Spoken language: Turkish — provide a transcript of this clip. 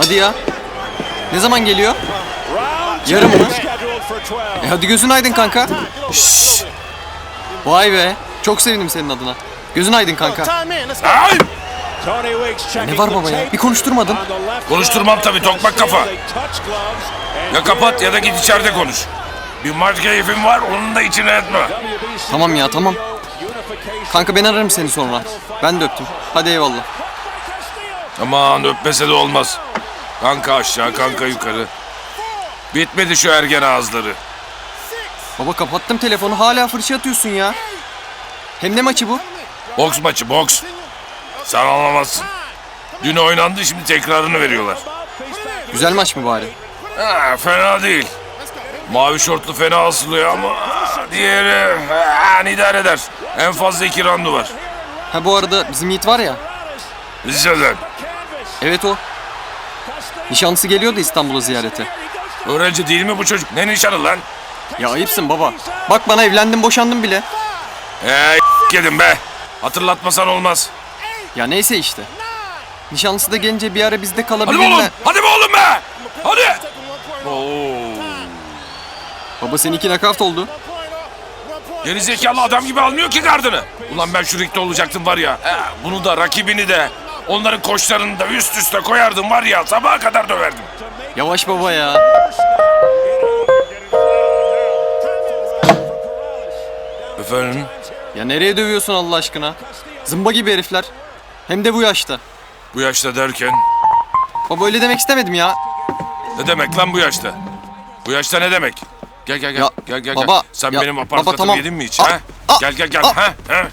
Hadi ya. Ne zaman geliyor? Yarın mı? E hadi gözün aydın kanka. Şşş. Vay be. Çok sevindim senin adına. Gözün aydın kanka. Ay! Ne var baba ya? Bir konuşturmadın. Konuşturmam tabii, tokmak kafa. Ya kapat ya da git içeride konuş. Bir maç keyfim var onun da içine etme. Tamam ya tamam. Kanka ben ararım seni sonra. Ben de öptüm. Hadi eyvallah. Aman öpmese de olmaz. Kanka aşağı kanka yukarı. Bitmedi şu ergen ağızları. Baba kapattım telefonu hala fırça atıyorsun ya. Hem ne maçı bu? Boks maçı boks. Sen anlamazsın. Dün oynandı şimdi tekrarını veriyorlar. Güzel maç mı bari? Ha, fena değil. Mavi şortlu fena asılıyor ama diğeri ha, idare eder. En fazla iki randu var. Ha bu arada bizim Yiğit var ya. Liseden. Evet o. Nişanlısı geliyordu İstanbul'a ziyarete. Öğrenci değil mi bu çocuk? Ne nişanı lan? Ya ayıpsın baba. Bak bana evlendim boşandım bile. Eee yedim be. Hatırlatmasan olmaz. Ya neyse işte. Nişanlısı da gelince bir ara bizde Hadi kalabilir be oğlum. Hadi be oğlum be. Hadi. Oo. Baba seninki nakavt oldu. Geri zekalı adam gibi almıyor ki gardını. Ulan ben şu rigde olacaktım var ya. he, bunu da rakibini de onların koçlarını da üst üste koyardım var ya sabaha kadar döverdim. Yavaş baba ya. Efendim? Ya nereye dövüyorsun Allah aşkına? Zımba gibi herifler. Hem de bu yaşta. Bu yaşta derken Baba öyle demek istemedim ya. ne demek lan bu yaşta? Bu yaşta ne demek? Gel gel gel Ya, gel gel. baba, gel. Sen ya, benim baba, tamam. yedin mi hiç Aa, ha? aa, Gel gel gel aa. ha? ha?